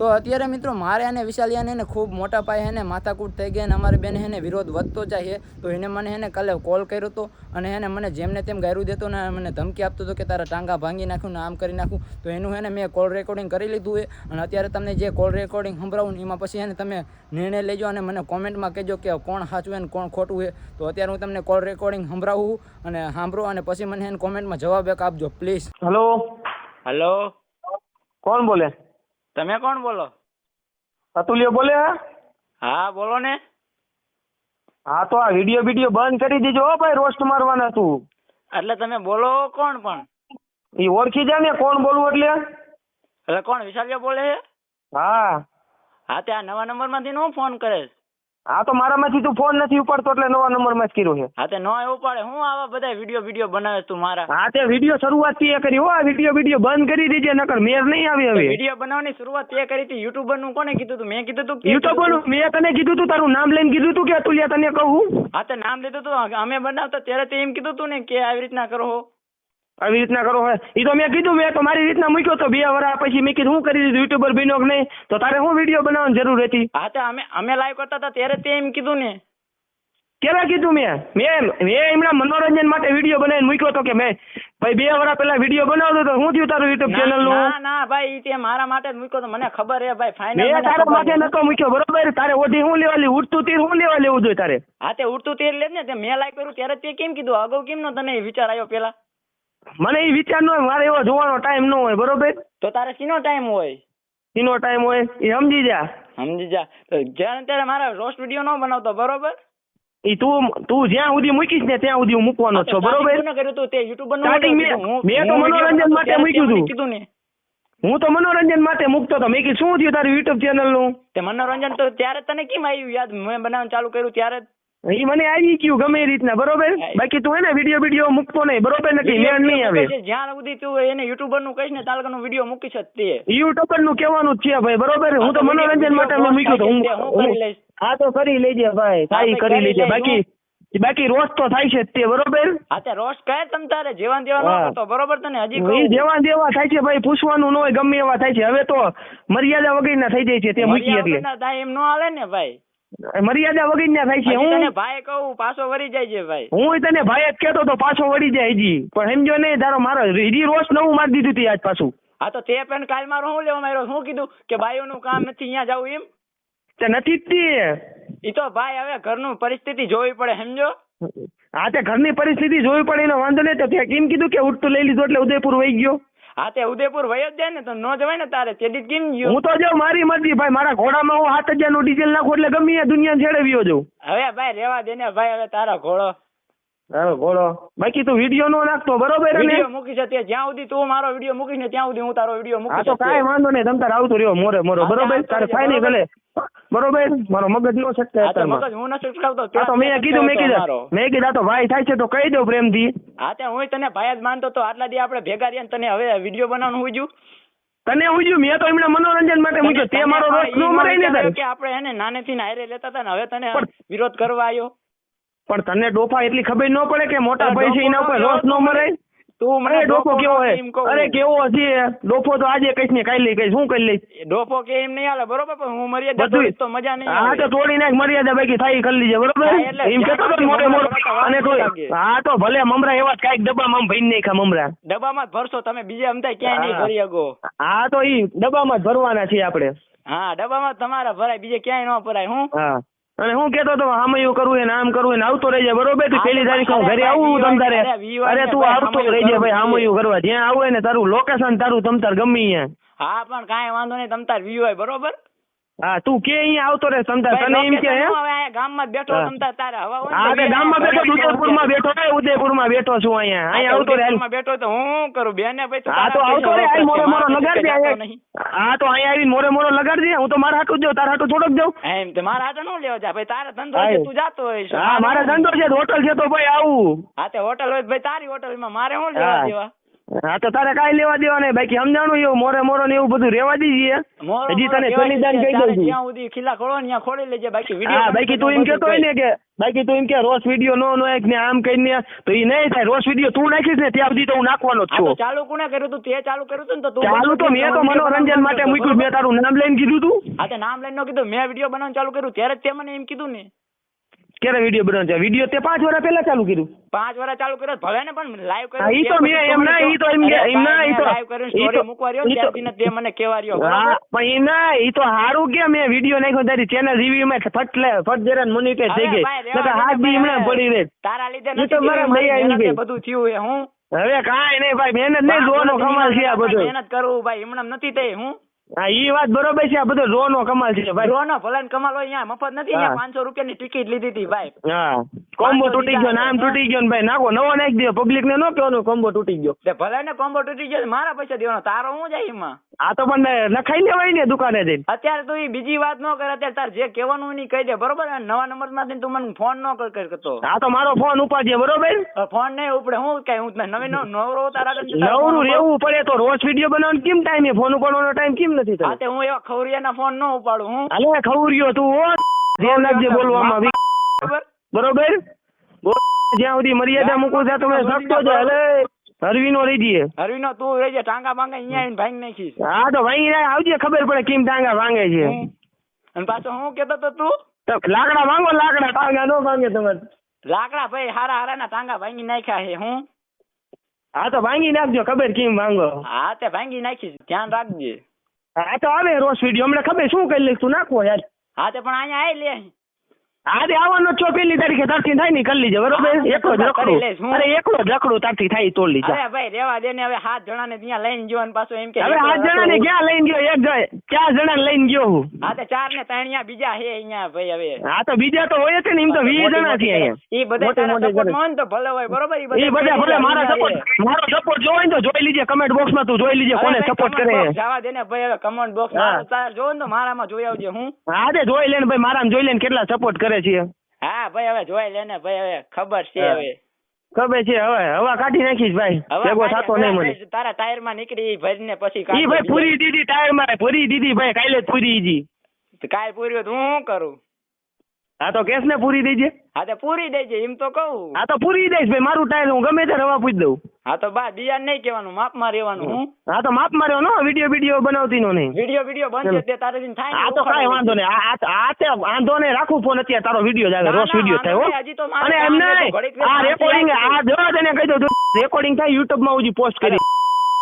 તો અત્યારે મિત્રો મારે અને વિશાલિયાને એને ખૂબ મોટા પાયે એને માથાકૂટ થઈ ગઈ અને અમારે બેન એને વિરોધ વધતો જાય છે. તો એને મને એને કાલે કોલ કર્યો હતો અને એને મને જેમને તેમ ગાયરું દેતો ને મને ધમકી આપતો હતો કે તારા ટાંગા ભાંગી નાખું ને આમ કરી નાખું. તો એનું એને મેં કોલ રેકોર્ડિંગ કરી લીધું છે અને અત્યારે તમને જે કોલ રેકોર્ડિંગ સંભળાવું ને એમાં પછી એને તમે નિર્ણય લેજો અને મને કોમેન્ટમાં કહેજો કે કોણ સાચું હોય ને કોણ ખોટું છે. તો અત્યારે હું તમને કોલ રેકોર્ડિંગ સંભળાવું અને સાંભળો અને પછી મને એને કોમેન્ટમાં જવાબ એક આપજો પ્લીઝ હલો હલો કોણ બોલે? તમે કોણ બોલો? અતુલ્ય બોલે હા? બોલો ને. હા તો આ વીડિયો વીડિયો બંધ કરી દીજો હો ભાઈ રોસ્ટ મારવાના તું. એટલે તમે બોલો કોણ પણ? એ ઓળખી જાય ને કોણ બોલવું એટલે? એટલે કોણ વિશાલિયા બોલે છે? હા. હા તે આ નવા નંબરમાંથી નો ફોન કરે છે? હા તો મારામાંથી તું ફોન નથી ઉપાડતો એટલે નવા નંબરમાં જ કર્યો છે. હા તે નો ઉપાડે. હું આવા બધા વીડિયો વીડિયો બનાવે તું મારા? હા તે વીડિયો શરૂઆત તે કરી. હો આ વીડિયો વીડિયો બંધ કરી દેજે નકર મેર નહીં આવે હવે. વીડિયો બનાવવાની શરૂઆત તે કરી હતી. યુટ્યુબરનું કોને કીધું તું? મેં કીધું તું યુટ્યુબરનું મેં તને કીધું તું તારું નામ લઈને કીધું તું કે અતુલ્યા તને કહું? હા તે નામ લીધું તું. અમે બનાવતા ત્યારે તે એમ કીધું તું ને કે આવી રીતના કરો આવી રીતના કરો હે. એ તો મેં કીધું મેં તો મારી રીતના મૂક્યો તો બે વરા પછી મેં કીધું હું કરી દીધું યુટ્યુબર બન્યો કે નહીં. તો તારે હું વીડિયો બનાવવાની જરૂર હતી હા તો અમે અમે લાઈવ કરતા હતા ત્યારે તે એમ કીધું ને. કેવા કીધું મેં? મેં મેં એમના મનોરંજન માટે વીડિયો બનાવીને મૂક્યો તો કે મેં ભાઈ બે વર્ષ પહેલા વીડિયો બનાવતો તો હું થયું તારું યુટ્યુબ ના ચેનલનું? ના ભાઈ તે મારા માટે મૂક્યો તો મને ખબર હે ભાઈ ફાઇનલ મેં તારા માટે નતો મૂક્યો બરોબર? તારે ઓઢી હું લેવા લેવું? ઉઠતું તીર હું લેવા લેવું જોઈએ તારે? હા તે ઉડતું તીર લે ને તે મેં લાઈક કર્યું ત્યારે તે કેમ કીધું? અગાઉ કેમ નો તને વિચાર આવ્યો પેલા મને એ વિચાર નો મારે એવો જોવાનો ટાઈમ ન હોય બરોબર? તો તારે સીનો ટાઈમ હોય? સીનો ટાઈમ હોય એ સમજી જા. સમજી જા. જ્યાં ત્યારે મારા રોસ્ટ વીડિયો ન બનાવતો બરોબર? ઈ તું તું જ્યાં સુધી મૂકીશ ને ત્યાં સુધી હું મૂકવાનો છું બરોબર? કર્યું તું? તે યુટ્યુબર મેં- તો મનોરંજન માટે મૂક્યું હતું. કીધું ને હું તો મનોરંજન માટે મૂકતો હતો. મેં કીધું શું થયું તારું યુટ્યુબ ચેનલનું? તે મનોરંજન તો ત્યારે તને કેમ આવ્યું? યાદ મેં બનાવવાનું ચાલુ કર્યું ત્યારે. એ મને આવી ગયું ગમે એ રીતના બરોબર? બાકી તું એને ને વીડિયો વીડિયો મૂકતો નહીં બરોબર નથી મેળ નહીં આવે. જ્યાં સુધી તું એને યુટ્યુબરનું કહીશ ને તાલકાનો વીડિયો મૂકીશ જ તે. યુટ્યુબરનું કહેવાનું જ છે ભાઈ બરોબર? હું તો મનોરંજન માટે મૂક્યું તો હું હું તો કરી લેજે ભાઈ સારી કરી લેજે. બાકી બાકી રોજ તો થાય છે તે બરોબર? હા તે રોસ્ટ કહે તમ તારે જેવાન દેવા. ન બરોબર તને હજી કહું. જેવા દેવા થાય છે ભાઈ પૂછવાનું ન હોય ગમે એવા થાય છે. હવે તો મર્યાદા વગર ના થઈ જાય છે તે મૂકી એટલે. એમ નો હાલે ને ભાઈ. મર્યાદા વગરના થાય છે. હું ભાઈ કહું પાછો વળી જાય છે ભાઈ. હું તને ભાઈ જ કહેતો તો પાછો વળી જાય હજી. પણ સમજો નહીં તારો મારો હજી રોજ નવું મારી દીધું તી આજ પાછું. હા તો તે પણ કાલ મારો શું લેવા માંગ્યો શું કીધું? કે ભાઈઓનું કામ નથી અહીંયા જવું એમ? તે નથી જ તે. ઈ તો ભાઈ હવે ઘરનું પરિસ્થિતિ જોવી પડે સમજો? હા તે ઘરની પરિસ્થિતિ જોવી પડે એનો વાંધો નહીં. તો તે કેમ કીધું કે ઉઠતું લઈ લીધું એટલે ઉદયપુર વહી ગયો? હા તે ઉદયપુર વયો જ જાય ને તો ન જવાય ને તારે. તે કેમ ગયો? હું તો જો મારી મરજી ભાઈ. મારા ઘોડામાં હું સાત હજારનું ડીઝલ નાખું એટલે ગમે દુનિયા છેડે વ્યો જાઉં. હવે ભાઈ રેવા દે ને ભાઈ હવે તારા ઘોડો. તારો ઘોડો. બાકી તું વીડિયો નો નાખતો બરોબર વીડિયો મૂકી છે તે જ્યાં સુધી તું મારો વીડિયો મૂકીશ ને ત્યાં સુધી હું તારો વીડિયો મૂકી તો કાંઈ વાંધો નહીં તમ તારે આવતું રહ્યો મોરે મોરો બરોબર? તારે થાય નહીં બરોબર. મારો મગજ નો છટકે મગજ હું ન છટકાવતો તો મેં કીધું મેં કીધું. મેં કીધું તો ભાઈ થાય છે તો કહી દો પ્રેમથી. હા તે હું તને ભાઈ જ માનતો તો આટલા દી આપણે ભેગા રહ્યા તને હવે વીડિયો બનાવવાનું હોય તને હું જોયું મેં તો એમને મનોરંજન માટે મૂક્યો. તે મારો રોજ નો મરાય ને કે આપણે એને નાનેથી ને હારે લેતા હતા ને હવે તને વિરોધ કરવા આવ્યો પણ તને ડોફા એટલી ખબર ન પડે કે મોટા ભાઈ છે એના ઉપર રોષ ન મરાય? તું મને ડોફો કેવો હે? અરે કેવો છે ડોફો તો આજે કઈશ ને કાલે કઈશ શું કરી લઈશ? એ ડોફો કે એમ નહીં હાલે બરોબર પણ હું મર્યાદા તોડીશ તો મજા નહીં હા તો તોડી નાખ મર્યાદા બાકી થાય કરી લીજે બરોબર? એમ કેતો તો મોટે મોટો અને તો હા તો ભલે મમરા એવા જ માં ડબ્બામાં ભરી નાખ્યા મમરા. ડબ્બામાં જ ભરશો તમે બીજે અમતા ક્યાંય નહીં ભરી શકો. હા તો ઈ ડબ્બામાં જ ભરવાના છે આપણે. હા ડબ્બામાં જ તમારા ભરાય બીજે ક્યાંય ન ભરાય હું? હા. અને હું કેતો તો એવું કરવું ને આમ કરવું ને આવતો રહેજે બરોબર? તું પેલી તારીખ હું ઘરે આવું તમ તારે? અરે તું આવતો રહેજે ભાઈ આમ એવું કરવા. જ્યાં આવું ને તારું લોકેશન તારું તમ તાર ગમે અહીંયા. હા પણ કાંઈ વાંધો નહીં તમ તાર વ્યૂ હોય બરોબર? હા તું કે અહીંયા આવતો રે સમતા તને એમ કે હે? ગામમાં બેઠો સમતા તારા હવા હા તે ગામમાં બેઠો અહીંયા ઉદયપુરમાં બેઠો. હે ઉદયપુરમાં બેઠો છું અહીંયા. અહીંયા આવતો રે હાલ. બેઠો તો હું કરું? બેને ભાઈ તું હા તો આવતો રે હાલ મોરે મોરો લગાડ દે. હા તો અહીંયા આવીને મોરે મોરો લગાડ દે હું તો મારા હાટું જ જાઉં તારા હાટું થોડોક જાઉં. એમ તે મારા હાથે ન લેવા જા ભાઈ તારા ધંધો છે તું જાતો હોય હા મારે ધંધો છે હોટલ છે તો ભાઈ આવું. હા તે હોટલ હોય ભાઈ તારી હોટલમાં મારે હું. લેવા દેવા? હા તો તારે કઈ લેવા દેવા નહીં બાકી સમજાણું એવું મોરે મોરો ને એવું બધું રેવા દીજીએ હજી તને સન્નિધાન કહી દઉં છું. જ્યાં સુધી ખીલા ખોળો ને ત્યાં ખોળી લેજે બાકી વીડિયો હા બાકી તું એમ કેતો હોય ને કે બાકી તું એમ કે રોસ વીડિયો નો નાખ ને આમ કરીને તો એ નહીં થાય રોસ વીડિયો તું નાખીશ ને ત્યાં સુધી તો હું નાખવાનો જ છું. ચાલુ કોને કર્યું તું? તે ચાલુ કર્યું તું ને તો તું ચાલુ તો મેં તો મનોરંજન માટે મૂક્યું મેં તારું નામ લઈને કીધું તું. હા તે નામ લઈને ન કીધું મેં વીડિયો બનાવવાનું ચાલુ કર્યું ત્યારે જ તે મને એમ કીધું ને. ક્યારે વીડિયો બનાવ છે? વીડિયો તે પાંચ વર્ષ પહેલા ચાલુ કર્યું. પાંચ વર્ષ ચાલુ કર્યો ભલે ને પણ લાઈવ કર્યો ઈ તો મે એમ ના, ઈ તો એમ કે- એમ ના, ઈ તો- લાઈવ કર્યો સ્ટોરી મૂકવા રહ્યો ત્યારથી ને તે મને કહેવા રહ્યો હા પણ ઈ ના ઈ તો હારું કે મેં વીડિયો નાખ્યો તારી ચેનલ રિવ્યુ માં ફટ લે ફટ જરા મોનિટાઈઝ થઈ ગઈ. નકર હાથ બી હમણાં પડી રહે. તારા લીધે નથી તો મારા થયું, આવી ગઈ. બધું થયું હે હું? હવે કાઈ નહીં ભાઈ મહેનત નહીં જોવાનો કમાલ છે આ બધું. મહેનત કરું ભાઈ હમણાં નથી થઈ હું? હા ઈ વાત બરોબર છે આ બધો રો નો કમાલ છે ભાઈ. રો નો ને કમાલ હોય અહીંયા મફત નથી અહીંયા. પાંચસો રૂપિયાની ટિકિટ લીધી હતી ભાઈ. હા. કોમ્બો તૂટી ગયો નામ તૂટી ગયો ને ભાઈ નાખો નવો નાખી દો પબ્લિક ને નો કહેવાનું કોમ્બો તૂટી ગયો. તે ભલે ને કોમ્બો તૂટી ગયો મારા પૈસા દેવાનો તારો હું જાય એમાં? આ તો પણ લખાઈ લેવાય ને દુકાને જઈને. અત્યારે તું ઈ બીજી વાત ન કર અત્યારે તાર જે કહેવાનું ની કહી દે બરોબર? નવા નંબરમાંથી તું મને ફોન ન કર કર કરતો. આ તો મારો ફોન ઉપાડજે બરોબર? ફોન નહીં ઉપડે હું કઈ હું નવી નવ- નવરો તારો નવરું રહેવું પડે તો રોજ વીડિયો બનાવવાનો કેમ ટાઈમ એ ફોન ઉપાડવાનો ટાઈમ કેમ નથી હા તે હું એવા ખવરિયાના ફોન નો ઉપાડું હું. અલે ખવરિયો તું ઓ ધ્યાન રાખજે બોલવામાં બરોબર? જ્યાં સુધી મર્યાદા મૂકું ત્યાં તમે શકતો જ હલે હરવીનો રહી જઈએ. હરવીનો તું રહેજે ટાંગા બાંગા અહીંયા આવીને ભાંગી નાખીશ. હા તો ભાઈ આવજે ખબર પડે કેમ ટાંગા ભાંગે છે. અને પાછો હું કેતો તો તું? લાકડા માંગો લાકડા ટાંગા નો ભાંગે તમારે લાકડા ભાઈ હારા હારાના ટાંગા ભાંગી નાખ્યા છે હું. હા તો ભાંગી નાખજો ખબર કેમ ભાંગો. હા તે ભાંગી નાખીશ ધ્યાન રાખજે. હા, તો આવે રોસ વીડિયો હમણાં ખબર શું કરી લઈશ તું? નાખવો યાર હા, તે પણ અહીંયા આવી લે. તે આવવાનો છો પેલી તારીખે તારથી થાય ને કરી લીજે બરોબર? એકલો જ. રખડું અરે એકલો જ રખડું તારથી થાય તોડ લીજે. અરે ભાઈ રેવા દે ને હવે સાત જણાને ત્યાં લઈને ગયો ને પાછો એમ કે હવે સાત જણા ને ક્યાં લઈને ગયો? એક જણ ચાર જણાને લઈને ગયો હું. હા તો ચાર ને ત્રણિયા બીજા હે અહીંયા ભાઈ હવે. હા તો બીજા તો હોય છે ને એમ તો વીસ જણા છે અહીંયા. એ બધા તારા સપોર્ટમાં તો ભલે હોય બરોબર? એ બધા ભલે મારા સપોર્ટ મારો સપોર્ટ જોવે તો જોઈ લીજે કમેન્ટ બોક્સમાં તું જોઈ લીજે કોને સપોર્ટ કરે. જવા દે ને ભાઈ હવે કમેન્ટ બોક્સમાં તાર જોવો ને તો મારામાં જોઈ આવજે હું. હા તે જોઈ લે ને ભાઈ મારામાં જોઈ લે ને કેટલા સપોર્ટ કરે. છે? હા ભાઈ હવે જોઈ લે ને ભાઈ હવે ખબર છે હવે. ખબર છે હવે હવા કાઢી નાખીશ ભાઈ. હવે ભેગો થતો નહીં મને. તારા ટાયરમાં નીકળી ભરીને પછી ઈ ભાઈ પૂરી દીધી ટાયરમાં પૂરી દીધી ભાઈ કાલે પૂરી જી. કાલે કાલ પૂર્યો તો હું કરું? હા તો કેસ ને પૂરી દેજે. હા તો પૂરી દેજે એમ તો કહું. હા તો પૂરી દઈશ ભાઈ મારું ટાયર હું ગમે ત્યારે હવા પૂછી દઉં. હા તો બા બીજા નહીં કહેવાનું માપમાં રહેવાનું હું. હા તો માપમાં નો વીડિયો વીડિયો બનાવતી નો નહીં. વીડિયો વીડિયો બંધ તે તારે જઈને થાય આ તો કાંઈ વાંધો. નહીં. આ તે વાંધો નહીં રાખું ફોન અત્યારે તારો વીડિયો જ આવે રોજ વીડિયો થાય હો. હજી તો અને એમ નહીં આ રેકોર્ડિંગ આ જો તને કહી દઉં રેકોર્ડિંગ થાય યુટ્યુબમાં હું પોસ્ટ કરી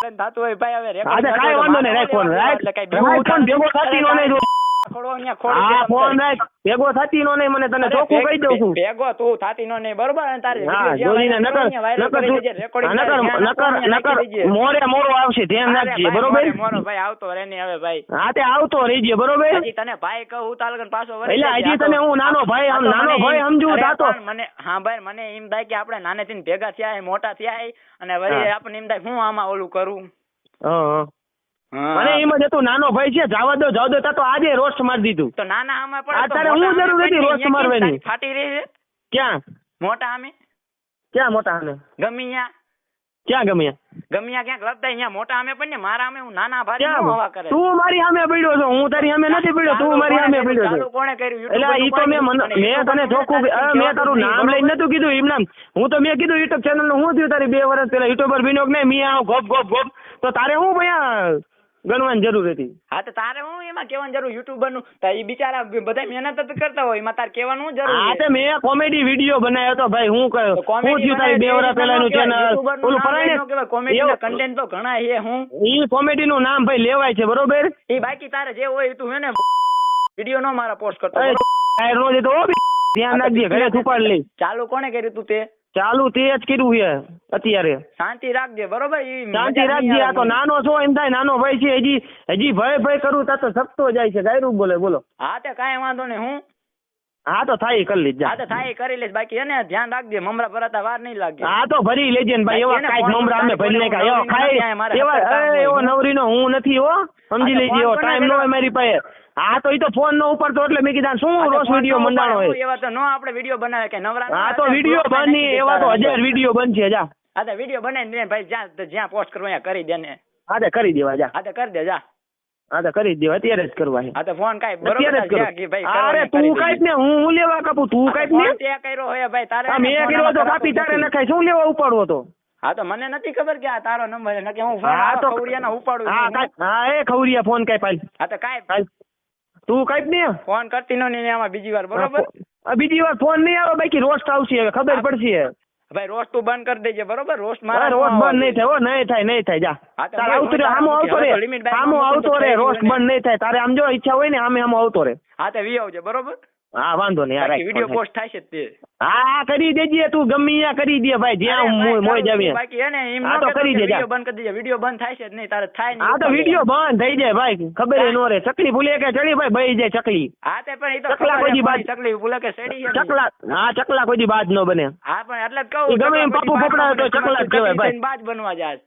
થતું હોય ભાઈ હવે રેકોર્ડ કાંઈ વાંધો નહીં રાખ ફોન રાખ એટલે કાંઈ ભેગો થતી નો નહીં ખોડો અહીંયા ખોડી હા ફોન. રાખ ભેગો થતી નો નહીં મને તને ચોખ્ખું કહી દઉં છું ભેગો તું થતી નો નહીં બરોબર અને તારે હા જોઈને નકર નકર નકર નકર મોરે મોરો આવશે ધ્યાન રાખજે બરોબર મોરો ભાઈ આવતો રહે ને હવે ભાઈ હા તે આવતો રહીજે બરોબર હજી તને ભાઈ કહું તાલગન પાછો વળી એટલે હજી તને હું નાનો ભાઈ, આમ નાનો ભાઈ સમજુ તાતો. મને હા ભાઈ મને એમ થાય કે આપણે નાનેથી ભેગા થયા મોટા થયા અને વળી. આપણને એમ થાય હું આમાં ઓલું કરું. હા. મને એમ જ હતું નાનો ભાઈ છે જવા દો જવા દો તા તો આજે રોસ્ટ મારી દીધું. તો નાના આમાં પણ અત્યારે હું જરૂર હતી રોસ્ટ મારવાની? ફાટી રહી છે? ક્યાં? મોટા આમે? ક્યાં મોટા આમે? ગમિયા. ક્યાં ગમિયા? ગમિયા ક્યાંક લગતા અહીંયા મોટા આમે પણ ને મારા આમે હું નાના ભાઈ ક્યાં? હવા કરે. તું મારી સામે પડ્યો છો હું તારી સામે નથી પડ્યો તું મારી સામે પડ્યો છો. કોણે કર્યું? એટલે ઈ તો મેં મન- મેં તને ચોખ્ખું મેં તારું નામ લઈને નતું કીધું એમ નામ હું તો મેં કીધું યુટ્યુબ ચેનલનું શું થયું તારી બે વર્ષ પેલા યુટ્યુબર બન્યો કે નહીં મિયા ગોપ ગોપ ગોપ. તો તારે હું ભૈયા ગણવાની જરૂર હતી. હા તો તારે હું એમાં કેવાની જરૂર? યુટ્યુબરનું તો ઈ બિચારા બધા મહેનત જ કરતા હોય. એમાં તારે કેવાનું જરૂર હા તો મેં કોમેડી વીડિયો બનાવ્યો હતો ભાઈ હું કયો? તો હું થયું તારી બે વર્ષ તે પહેલાનું ચેનલનું ઓલું નામ કોમેડી ન ના content તો ઘણા છે હું. ઈ કોમેડી નું નામ ભાઈ લેવાય છે બરોબર? એ બાકી તારે જે હોય તું હે ને વીડિયો નો મારા પોસ્ટ કરતો રોજ નો બી. ધ્યાન રાખજે ઘરે થુપાડ લઈ ચાલુ કોને કર્યું તું તે? ચાલુ તે જ કર્યું છે અત્યારે. શાંતિ રાખજે બરોબર? શાંતિ રાખજે આ તો નાનો છો એમ થાય નાનો ભાઈ છે હજી હજી ભય ભય કરું તા તો સપતો જાય છે ગાયરું બોલે બોલો. હા તે કાંઈ વાંધો નહીં હું? હા તો થાય કરી લીધ હા તો થાય કરી લઈશ બાકી એને ધ્યાન રાખજે મમરા ભરાતા વાર નહીં લાગે. હા તો ભરી લેજે ને ભાઈ એવા કાઈ મમરા અમે ભરી નાખ્યા એવા ખાઈ એવા એવો નવરીનો હું નથી હો. સમજી લેજે એવો ટાઈમ ન હોય મારી પાસે. હા તો એ તો ફોન નો ઉપાડતો એટલે મેં કીધા શું રોજ વીડિયો મંડાણો હોય એવા તો નો આપણે વીડિયો બનાવે કે નવરા હા તો વીડિયો બની એવા તો હજાર વીડિયો બનશે જા હા તો વીડિયો બનાવીને ભાઈ જ્યાં જ્યાં પોસ્ટ કરવો ત્યાં કરી દે ને હા તો કરી દેવા જા હા તો કરી દે જા હા તો કરી દેવા અત્યારે જ કરવા છે હા તો ફોન કાઈ બરોબર કે ભાઈ અરે તું કાઈ ને હું હું લેવા કાપું તું કાઈ ને તે કર્યો હોય ભાઈ તારે મેં કર્યો તો કાપી તારે. નખાય શું લેવા ઉપાડવો તો હા તો મને નથી ખબર કે આ તારો નંબર છે નકે હું ફોન હા તો ખવડિયાનો ઉપાડું હા હા એ ખવરિયા ફોન કાઈ પાલ હા તો કાઈ તું કઈ ને ફોન કરતી નો ને આમાં બીજી વાર બરોબર? બીજી વાર ફોન નહીં આવે બાકી રોસ્ટ આવશે ખબર પડશે. ભાઈ રોસ્ટ તું બંધ કરી દેજે બરોબર? રોસ્ટ મારા રોસ્ટ બંધ નહીં થાય હો નહીં થાય નહીં થાય જા. તારે આવતું રે આમો આવતો રે આમો આવતો રે રોસ્ટ બંધ નહીં થાય તારે આમ જો ઈચ્છા હોય ને આમે આમ આવતો રે હા તો વી આવજે બરોબર? હા વાંધો નહીં હા વીડિયો પોસ્ટ થાય તે. હા હા કરી દેજે તું ગમે ત્યાં કરી દે ભાઈ જ્યાં મોય. જાવીએ બાકી એને એમ હા, તો કરી દેજે. વીડિયો બંધ કરી દેજે. વીડિયો બંધ થાય છે જ નહીં તારે થાય નહીં હા તો. વીડિયો બંધ થઈ જાય ભાઈ ખબર નો રે ચકલી ભૂલે કે ચડી ભાઈ બઈ જાય ચકલી. હા તે પણ એ તો ચકલા કોઈ બાદ- ચકલી ભૂલે કે સેડી જાય ચકલા હા ચકલા કોઈ બાદ નો બને. હા પણ એટલે જ કહું ગમે એમ ચકલા પાપુ કોઈ તો ચકલા જ કહેવાય ભાઈ. બાદ બનવા જાય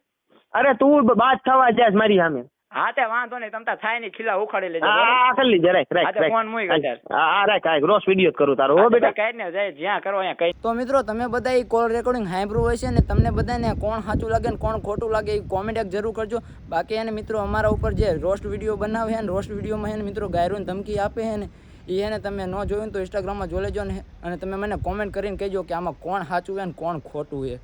અરે તું બાજ થવા જાય મારી સામે. હા તે વાંધો નહીં તમતા થાય નહીં ખીલા ઉખાડી લેજો હા? હા કરી રાખ રાખ ફોન મુઈ રાખ. હા રાખ રાખ રોજ વિડિયો કરું તારો હો બેટા. કઈ ને જાય જ્યાં કરો અહીંયા કઈ તો મિત્રો તમે બધા એ કોલ રેકોર્ડિંગ સાંભળ્યું હોય છે ને તમને બધાને કોણ સાચું લાગે ને કોણ ખોટું લાગે એ કોમેન્ટ એક જરૂર કરજો. બાકી એને મિત્રો અમારા ઉપર જે રોસ્ટ વીડિયો બનાવે છે ને રોસ્ટ વિડિયોમાં એને મિત્રો ગાયરોને ધમકી આપે છે ને એ એને તમે ન જોયું ને તો ઇન્સ્ટાગ્રામમાં જોઈ લેજો ને અને તમે મને કોમેન્ટ કરીને કહેજો કે આમાં કોણ સાચું છે ને કોણ ખોટું છે